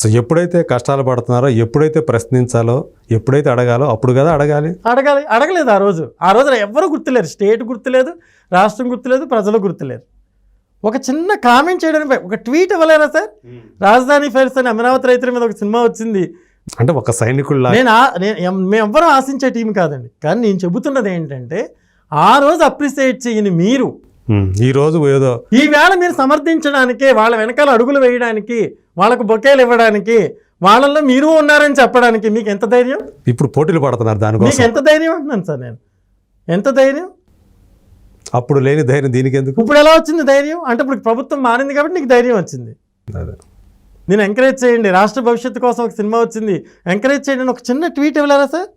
So ఎప్పుడైతే కష్టాలు పడుతున్నారో ఎప్పుడైతే ప్రశ్నించాలో ఎప్పుడైతే అడగాలో అప్పుడు కదా అడగాలి. అడగాలి. అడగలేదు ఆ రోజు. ఆ రోజున ఎవ్వరూ గుర్తులేరు. స్టేట్ గుర్తులేదు రాష్ట్రం గుర్తులేదు ప్రజలు గుర్తులేరు. ఒక చిన్న కామెంట్ చేయడానికి ఒక ట్వీట్ ఇవ్వలేరా సార్? రాజధాని ఫైర్స్ అని అమరావతి రైతుల మీద ఒక సినిమా వచ్చింది. అంటే ఒక సైనికుల్లా నేను మేమెవ్వరూ ఆశించే టీం కాదండి. కానీ నేను చెబుతున్నది ఏంటంటే ఆ రోజు అప్రిసియేట్ చేయని మీరు ఈ రోజు ఏదో ఈ వేళ మీరు సమర్థించడానికి వాళ్ళ వెనకాల అడుగులు వేయడానికి వాళ్ళకు బొకేలు ఇవ్వడానికి వాళ్ళల్లో మీరు ఉన్నారని చెప్పడానికి మీకు ఎంత ధైర్యం? ఇప్పుడు పోటీలు పడుతున్నారు మీకు దానికోసం ఎంత ధైర్యం అంటున్నాను సార్ నేను. ఎంత ధైర్యం? అప్పుడు లేని ధైర్యం దీనికి ఎందుకు ఇప్పుడు ఎలా వచ్చింది ధైర్యం? అంటే ఇప్పుడు ప్రభుత్వం మారింది కాబట్టి నీకు ధైర్యం వచ్చింది. అదే. నేను ఎంకరేజ్ చేయండి. రాష్ట్ర భవిష్యత్తు కోసం ఒక సినిమా వచ్చింది. ఎంకరేజ్ చేయండి అని ఒక చిన్న ట్వీట్ ఇవ్వలేరా సార్?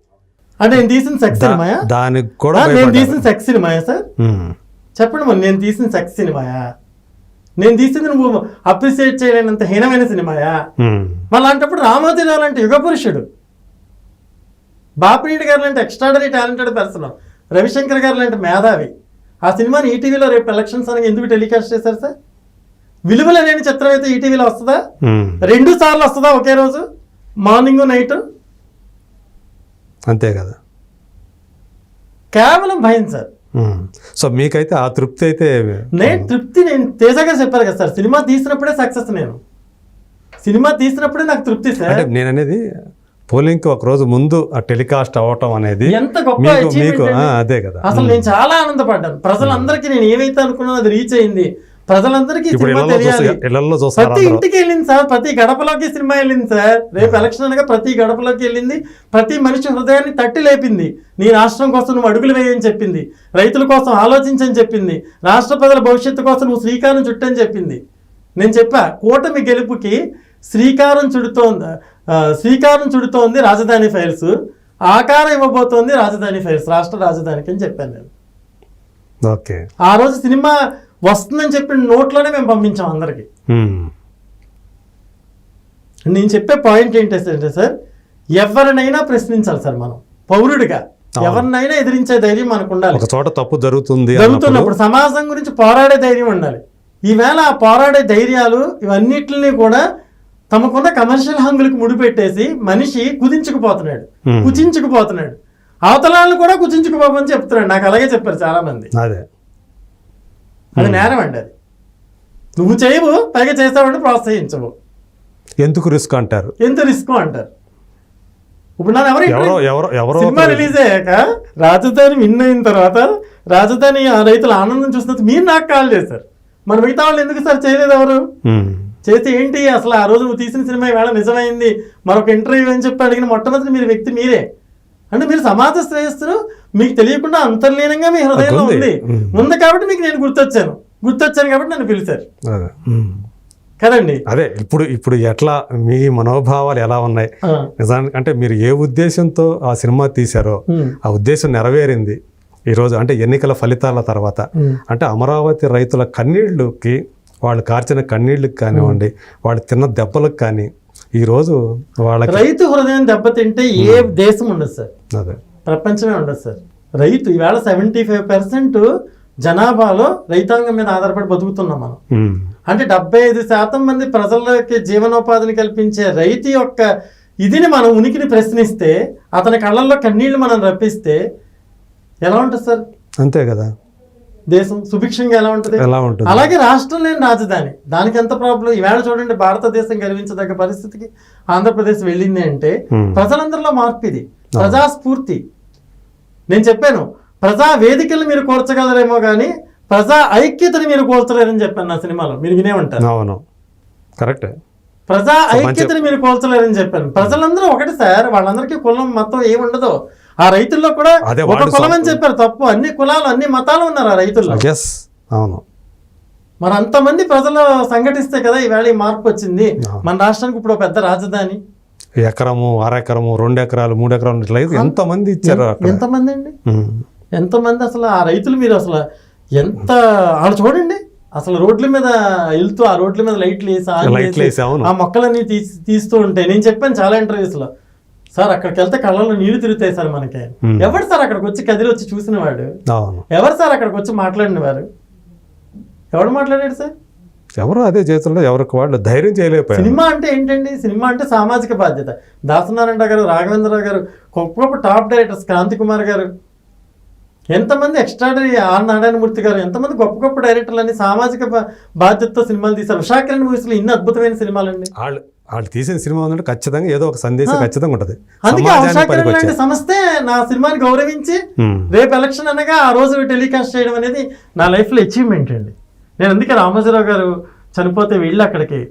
అంటే నేను తీసిన సెక్స్ సినిమాయా? దానికి కూడా నేను భయపడ్డారు. తీసిన సెక్స్ సినిమాయా సార్? ఉమ్, చెప్పండి మరి నేను తీసిన సెక్స్ సినిమాయా? నేను తీసింది నువ్వు అప్రిసియేట్ చేయలేనంత హీనమైన సినిమాయా? అలాంటప్పుడు రామోజీరావు లాంటి యుగ పురుషుడు బాపిరెడ్డి గారు లాంటి ఎక్స్ట్రాడరీ టాలెంటెడ్ పర్సన్ రవిశంకర్ గారు లాంటి మేధావి. ఆ సినిమాని ఈటీవీలో రేపు ఎలక్షన్స్ అని ఎందుకు టెలికాస్ట్ చేశారు సార్? విలువలు లేని చిత్రం అయితే ఈటీవీలో వస్తుందా? రెండు సార్లు వస్తుందా ఒకే రోజు? Morning night? అంతే కదా. కేవలం భయం సార్. సో మీకైతే ఆ తృప్తి అయితే నేను తృప్తి నేను తేజ గారు చెప్పారు కదా సార్. సినిమా తీసినప్పుడే సక్సెస్ నేను. సినిమా తీసినప్పుడే నాకు తృప్తి సార్. అంటే నేను అనేది పోలింగ్కి ఒక రోజు ముందు ఆ టెలికాస్ట్ అవ్వటం అనేది ఎంత గొప్ప మీకు. అదే కదా. అసలు నేను చాలా ఆనందపడ్డాను. ప్రజలందరికీ నేను ఏమైతే అనుకున్నానో అది రీచ్ అయింది. ప్రజలందరికీ సినిమా తెలియాలి. ప్రతి ఇంటికి వెళ్ళింది సార్ ప్రతి గడపలోకి సినిమా వెళ్ళింది సార్. రేపు ఎలక్షన్ అనగా ప్రతి గడపలోకి వెళ్ళింది. ప్రతి మనిషి హృదయాన్ని తట్టి లేపింది. నీ రాష్ట్రం కోసం నువ్వు అడుగులు వేయని చెప్పింది. రైతుల కోసం ఆలోచించని చెప్పింది. రాష్ట్ర ప్రజల భవిష్యత్తు కోసం నువ్వు శ్రీకారం చుట్టని చెప్పింది. నేను చెప్పా కూటమి గెలుపుకి శ్రీకారం చుడుతోంది శ్రీకారం చుడుతోంది రాజధాని ఫైల్స్. ఆకారం ఇవ్వబోతోంది రాజధాని ఫైల్స్ రాష్ట్ర రాజధానికి అని చెప్పాను నేను. ఓకే. ఆ రోజు సినిమా వస్తుందని చెప్పిన నోట్లోనే మేము పంపించాం అందరికి. నేను చెప్పే పాయింట్ ఏంటంటే సార్ ఎవరినైనా ప్రశ్నించాలి సార్ మనం. పౌరుడిగా. ఎవరినైనా ఎదిరించే ధైర్యం మనకు ఉండాలి. ఒక చోట తప్పు జరుగుతుంది జరుగుతున్నప్పుడు సమాజం గురించి పోరాడే ధైర్యం ఉండాలి. ఈవేళ ఆ పోరాడే ధైర్యాలు ఇవన్నిటిని కూడా తమకున్న కమర్షియల్ హంగులకు ముడిపెట్టేసి మనిషి కుదించుకుపోతున్నాడు. కుచించుకుపోతున్నాడు. అవతలాలను కూడా కుచించుకుపోమని చెప్తున్నాడు. నాకు అలాగే చెప్పారు చాలా మంది అదే. అది నేరం అండి అది. నువ్వు చేయవు పైగా చేస్తావంటే ప్రోత్సహించవు. ఎందుకు రిస్క్ అంటారు? ఎంత రిస్క్ అంటారు? ఇప్పుడు నన్ను ఎవరు ఎవరో సినిమా రిలీజ్ అయ్యాక రాజధాని విన్ అయిన తర్వాత రాజధాని ఆ రైతుల ఆనందం చూసినందుకు మీరు నాకు కాల్ చేశారు. మరి మిగతా వాళ్ళు ఎందుకు సార్ చేయలేదు ఎవరు? చేస్తే ఏంటి? అసలు ఆ రోజు నువ్వు తీసిన సినిమా ఈవేళ నిజమైంది మరొక ఇంటర్వ్యూ అని చెప్పి అడిగిన మొట్టమొదటి మీరు వ్యక్తి మీరే. అంటే మీరు సమాజ శ్రేయస్సును మీకు తెలియకుండా అంతర్లీనంగా మీ హృదయంలో ఉంది. ఉంది కాబట్టి మీకు నేను గుర్తొచ్చాను. గుర్తొచ్చాను కాబట్టి నన్ను పిలిచారు. కదండి? అదే ఇప్పుడు ఇప్పుడు ఎట్లా మీ మనోభావాలు ఎలా ఉన్నాయి. నిజానికి అంటే మీరు ఏ ఉద్దేశంతో ఆ సినిమా తీశారో. ఆ ఉద్దేశం నెరవేరింది. ఈరోజు అంటే ఎన్నికల ఫలితాల తర్వాత. అంటే అమరావతి రైతుల కన్నీళ్ళకి వాళ్ళు కార్చిన కన్నీళ్ళకి కానివ్వండి వాళ్ళు తిన్న దెబ్బలకు కానీ ఈరోజు వాళ్ళకి రైతు హృదయం దెబ్బతింటే ఏ దేశం ఉండదు సార్. అదే. ప్రపంచమే ఉండదు సార్. రైతు ఈవేళ సెవెంటీ ఫైవ్ పర్సెంట్ జనాభాలో రైతాంగం మీద ఆధారపడి బతుకుతున్నాం మనం. అంటే డెబ్బై ఐదు శాతం మంది ప్రజలకి జీవనోపాధిని కల్పించే రైతు యొక్క ఇదిని మనం ఉనికిని ప్రశ్నిస్తే అతని కళ్ళల్లో కన్నీళ్ళు మనం రప్పిస్తే ఎలా ఉంటుంది సార్? అంతే కదా. దేశం సుభిక్షంగా ఎలా ఉంటుంది? ఎలా ఉంటుంది? అలాగే రాష్ట్రం లేని రాజధాని. దానికి ఎంత ప్రాబ్లం? ఈవేళ చూడండి భారతదేశం గర్వించదగ్గ పరిస్థితికి ఆంధ్రప్రదేశ్ వెళ్ళింది అంటే. ప్రజలందరిలో మార్పు ఇది. ప్రజాస్ఫూర్తి. నేను చెప్పాను ప్రజా వేదికలు మీరు కోర్చగలరేమో కానీ ప్రజా ఐక్యతని మీరు కోల్చలేరని చెప్పాను నా సినిమాలో. మీరు వినే ఉంటారు అవును కరెక్ట్ ప్రజా ఐక్యతని మీరు కోల్చలేరని చెప్పాను. ప్రజలందరూ ఒకటి సార్ వాళ్ళందరికీ కులం మతం ఏముండదు ఆ రైతుల్లో కూడా ఒక కులం అని చెప్పారు తప్పు. అన్ని కులాలు అన్ని మతాలు ఉన్నారు ఆ రైతుల్లో. ఎస్ అవును. మరి అంతమంది ప్రజలు సంఘటిస్తే కదా ఈవేళ ఈ మార్పు వచ్చింది. మన రాష్ట్రానికి ఇప్పుడు పెద్ద రాజధాని. ఎకరము అర ఎకరము రెండు ఎకరాలు మూడు ఎకరాలు ఇట్లా ఎంతమంది ఇచ్చారు ఎంతమంది అండి? ఎంతమంది అసలు ఆ రైతులు మీరు అసలు ఎంత వాళ్ళు చూడండి అసలు రోడ్ల మీద వెళ్తూ ఆ రోడ్ల మీద లైట్లు వేసి. ఆ మొక్కలన్నీ తీసి తీస్తూ ఉంటే నేను చెప్పాను చాలా ఇంటర్వ్యూస్లో సార్ అక్కడికి వెళ్తే కళ్ళలో నీళ్ళు తిరుగుతాయి సార్ మనకి. ఎవరు సార్ అక్కడికి వచ్చి కదిలి వచ్చి చూసిన వాడు అవును. ఎవరు సార్ అక్కడికి వచ్చి మాట్లాడిన వారు ఎవడు మాట్లాడాడు సార్? ఎవరు అదే జీవితంలో ఎవరికి వాళ్ళు ధైర్యం చేయలేకపోయారు. సినిమా అంటే ఏంటండి? సినిమా అంటే సామాజిక బాధ్యత. దాసనారాయణ గారు రాఘవేంద్రరావు గారు గొప్ప గొప్ప టాప్ డైరెక్టర్స్ క్రాంతి కుమార్ గారు. ఎంతమంది ఎక్స్ట్రాడరీ ఆర్ నారాయణమూర్తి గారు ఎంతమంది గొప్ప గొప్ప డైరెక్టర్లు అని సామాజిక బాధ్యతతో సినిమాలు తీశారు. ఉషాకిరణ్ మూవీస్లో ఇన్ని అద్భుతమైన సినిమాలండి. వాళ్ళు వాళ్ళు తీసిన సినిమా ఉందంటే ఖచ్చితంగా ఏదో ఒక సందేశం ఖచ్చితంగా ఉంటుంది. అందుకే సంస్థే నా సినిమాని గౌరవించి. రేపు ఎలక్షన్ అనగా ఆ రోజు టెలికాస్ట్ చేయడం అనేది నా లైఫ్లో అచీవ్మెంట్ అండి. నేను అందుకే రామోజీరావు గారు చనిపోతే వెళ్ళి అక్కడికి.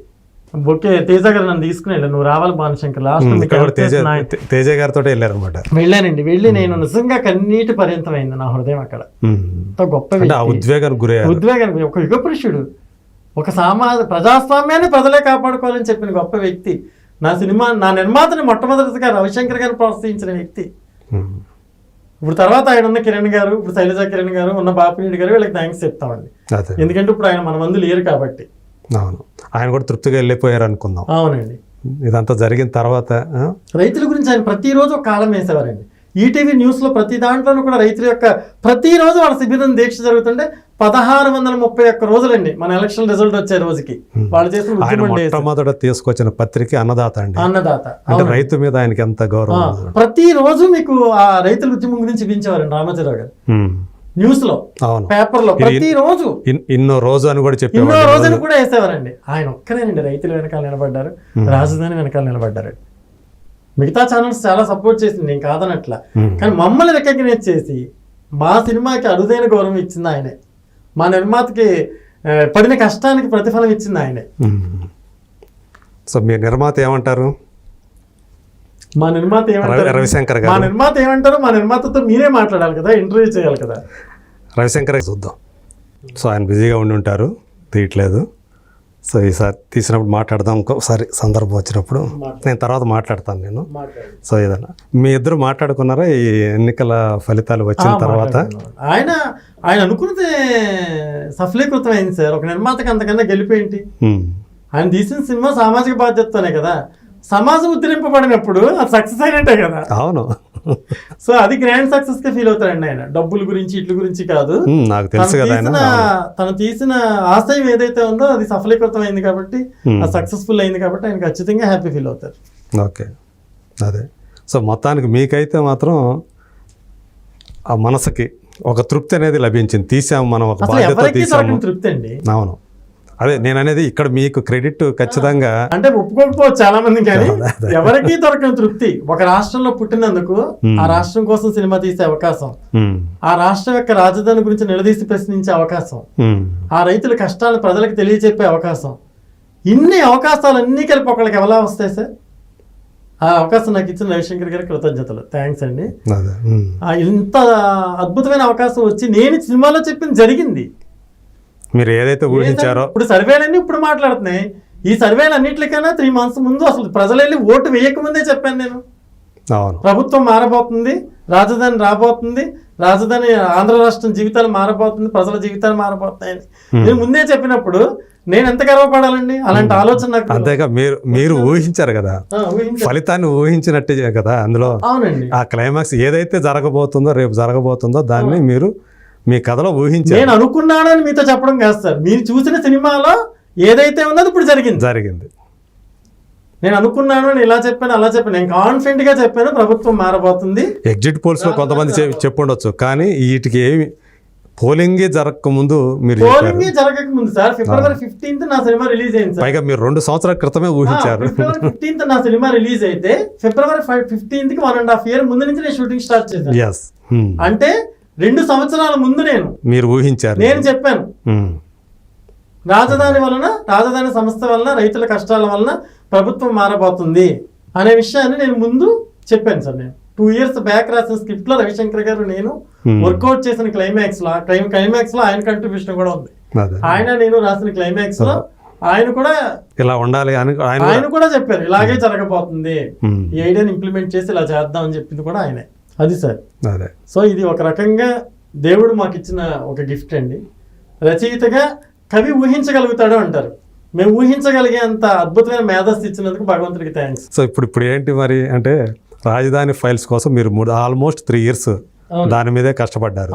బొకే తేజ గారు నన్ను తీసుకుని వెళ్ళాను నువ్వు రావాలి భానుశంకర్ లాస్ట్ తేజ గారితో వెళ్ళారనమాట వెళ్ళానండి. వెళ్ళి నేను నిజంగా కన్నీటి పర్యంతమైంది నా హృదయం అక్కడ. గొప్ప. ఉద్వేగానికి ఉద్వేగానికి ఒక యుగ పురుషుడు ఒక సామాజ ప్రజాస్వామ్యాన్ని ప్రజలే కాపాడుకోవాలని చెప్పిన గొప్ప వ్యక్తి. నా సినిమా నా నిర్మాతని మొట్టమొదటిగా రవిశంకర్ గారు ప్రోత్సహించిన వ్యక్తి. ఇప్పుడు తర్వాత ఆయన ఉన్న కిరణ్ గారు ఇప్పుడు శైలజ కిరణ్ గారు ఉన్న బాపిరెడ్డి గారు వీళ్ళకి థ్యాంక్స్ చెప్తామండి. ఎందుకంటే ఇప్పుడు ఆయన మన మందు లేరు కాబట్టి. అవును. ఆయన కూడా తృప్తిగా వెళ్ళిపోయారు అనుకుందాం. అవునండి. ఇదంతా జరిగిన తర్వాత రైతుల గురించి ఆయన ప్రతిరోజు ఒక కాలం వేసేవారండి. ఈటీవీ న్యూస్లో ప్రతి దాంట్లోనూ కూడా రైతుల యొక్క ప్రతిరోజు వాళ్ళ శిబిరం దీక్ష జరుగుతుంటే పదహారు వందల ముప్పై ఒక్క రోజులండి మన ఎలక్షన్ రిజల్ట్ వచ్చే రోజుకి. వాళ్ళు చేసిన. మొట్టమొదట తీసుకొచ్చిన పత్రిక అన్నదాత అండి. అన్నదాత అంటే రైతు మీద ఆయనకి ఎంత గౌరవం ఉంది. ప్రతిరోజు మీకు ఆ రైతుల ఉద్యమం గురించి చూపించేవారండి రామాచారావు గారు. న్యూస్లో అవును. పేపర్లో ప్రతిరోజు. ఇన్- ఇన్నో రోజు అని కూడా ఎన్నో చెప్పేవాడు రోజులు కూడా వేసేవారండి. ఆయన ఒక్కరేనండి రైతుల వెనకాల నిలబడ్డారు రాజధాని వెనకాల నిలబడ్డారు. మిగతా ఛానల్స్ చాలా సపోర్ట్ చేసింది నేను కాదనట్ల. కానీ మమ్మల్ని రికగ్నైజ్ చేసి మా సినిమాకి అరుదైన గౌరవం ఇచ్చింది ఆయనే. మా నిర్మాతకి పడిన కష్టానికి ప్రతిఫలం ఇచ్చింది ఆయనే. సో మీ నిర్మాత ఏమంటారు? మా నిర్మాత ఏమంటారు? రవిశంకర్ మా నిర్మాత ఏమంటారు? మా నిర్మాతతో మీరే మాట్లాడాలి కదా ఇంటర్వ్యూ చేయాలి కదా. రవిశంకర్ చూద్దాం. సో ఆయన బిజీగా ఉండి ఉంటారు తీయట్లేదు. సో ఈసారి తీసినప్పుడు మాట్లాడదాం. ఇంకోసారి సందర్భం వచ్చినప్పుడు నేను తర్వాత మాట్లాడతాను నేను. సో ఏదన్నా మీ ఇద్దరు మాట్లాడుకున్నారా? ఈ ఎన్నికల ఫలితాలు వచ్చిన తర్వాత? ఆయన ఆయన అనుకున్నది సఫలీకృతం అయింది సార్. ఒక నిర్మాతకి అంతకన్నా గెలిపేంటి. ఆయన తీసిన సినిమా సామాజిక బాధ్యతతోనే కదా. సమాజం ఉద్ధరింపబడినప్పుడు అది సక్సెస్ అయినట్టే కదా. అవును. సో అది గ్రాండ్ సక్సెస్గా ఫీల్ అవుతారండి ఆయన. డబ్బుల గురించి ఇట్ల గురించి కాదు. నాకు తెలుసు కదా ఆయన. తను తీసిన ఆశయం ఏదైతే ఉందో అది సఫలీకృతం అయింది కాబట్టి సక్సెస్ఫుల్ అయింది కాబట్టి ఆయన ఖచ్చితంగా హ్యాపీ ఫీల్ అవుతారు. ఓకే. అదే. సో మొత్తానికి మీకైతే మాత్రం ఆ మనసుకి ఒక తృప్తి అనేది లభించింది. తీసాము మనం ఒక బాధ్యత తీసాము. తృప్తి అండి. అవును. అదే నేను అనేది ఇక్కడ మీకు క్రెడిట్ ఖచ్చితంగా అంటే ఒప్పుకోకపోవచ్చు చాలా మంది కానీ ఎవరికీ దొరకని తృప్తి. ఒక రాష్ట్రంలో పుట్టినందుకు ఆ రాష్ట్రం కోసం సినిమా తీసే అవకాశం. ఆ రాష్ట్రం యొక్క రాజధాని గురించి నిలదీసి ప్రశ్నించే అవకాశం. ఆ రైతుల కష్టాలను ప్రజలకు తెలియజెప్పే అవకాశం. ఇన్ని అవకాశాలు అన్నీ కలిపి ఒకళ్ళకి ఎలా వస్తాయి సార్? ఆ అవకాశం నాకు ఇచ్చిన రవిశంకర్ గారికి కృతజ్ఞతలు. థ్యాంక్స్ అండి. ఇంత అద్భుతమైన అవకాశం వచ్చి నేను సినిమాలో చెప్పింది జరిగింది. మీరు ఏదైతే ఊహించారో ఇప్పుడు సర్వేలన్నీ ఇప్పుడు మాట్లాడుతున్నాయి. ఈ సర్వేలు అన్నింటికైనా త్రీ మంత్స్ ముందు అసలు ప్రజలు వెళ్ళి ఓటు వేయకముందే చెప్పాను నేను. అవును. ప్రభుత్వం మారబోతుంది రాజధాని రాబోతుంది రాజధాని ఆంధ్ర రాష్ట్రం జీవితాలు మారబోతుంది ప్రజల జీవితాలు మారబోతున్నాయని. నేను ముందే చెప్పినప్పుడు నేను ఎంత గర్వపడాలండి? అలాంటి ఆలోచన నాకు అంతేగా మీరు మీరు ఊహించారు కదా? ఫలితాన్ని ఊహించినట్టే కదా అందులో. అవునండి. ఆ క్లైమాక్స్ ఏదైతే జరగబోతుందో రేపు జరగబోతుందో దాన్ని మీరు మీ కథలో ఊహించారు. నేను అనుకున్నానని మీతో చెప్పడం కాదు సార్. మీరు చూసిన సినిమాలో ఏదైతే ఉందో ఇప్పుడు జరిగింది. జరిగింది. నేను అనుకున్నాను నేను ఇలా చెప్పాను అలా చెప్పాను. నేను కాన్ఫిడెంట్గా చెప్పాను ప్రభుత్వం మారబోతుంది. ఎగ్జిట్ పోల్స్లో కొంతమంది చెప్పుండొచ్చు. కానీ వీటికి ఏమి పోలింగే జరగక ముందు మీరు పోలింగ్ జరగక ముందు సార్. ఫిబ్రవరి ఫిఫ్టీన్త్ నా సినిమా రిలీజ్ అయింది సార్. పైగా మీరు రెండు సంవత్సరాల క్రితమే ఊహించారు. ఫిబ్రవరి ఫిఫ్టీన్త్ నా సినిమా రిలీజ్ అయితే ఫిబ్రవరి ఫిఫ్టీన్త్కి వన్ అండ్ హాఫ్ ఇయర్ ముందు నుంచి నేను షూటింగ్ స్టార్ట్ చేశాను. ఎస్ అంటే రెండు సంవత్సరాల ముందు నేను మీరు ఊహించారు. నేను చెప్పాను. రాజధాని వలన రాజధాని సంస్థ వలన రైతుల కష్టాల వలన ప్రభుత్వం మారబోతుంది అనే విషయాన్ని నేను ముందు చెప్పాను సార్ నేను. టూ ఇయర్స్ బ్యాక్ రాసిన స్క్రిప్ట్లో రవిశంకర్ గారు నేను. వర్కౌట్ చేసిన క్లైమాక్స్లో క్లైమాక్స్లో ఆయన కంట్రిబ్యూషన్ కూడా ఉంది. ఆయన నేను రాసిన క్లైమాక్స్లో ఆయన కూడా ఇలా ఉండాలి ఆయన కూడా చెప్పారు ఇలాగే జరగబోతుంది. ఈ ఐడియాని ఇంప్లిమెంట్ చేసి ఇలా చేద్దాం అని చెప్పింది కూడా ఆయనే. అది సార్. అదే. సో ఇది ఒక రకంగా దేవుడు మాకు ఇచ్చిన ఒక గిఫ్ట్ అండి. రచయితగా కవి ఊహించగలుగుతాడు అంటారు. మేము ఊహించగలిగే అంత అద్భుతమైన మేధస్సు ఇచ్చినందుకు భగవంతుడికి థ్యాంక్స్ సో ఇప్పుడు ఇప్పుడు ఏంటి మరి అంటే రాజధాని ఫైల్స్ కోసం మీరు మూడు ఆల్మోస్ట్ త్రీ ఇయర్స్. దాని మీదే కష్టపడ్డారు.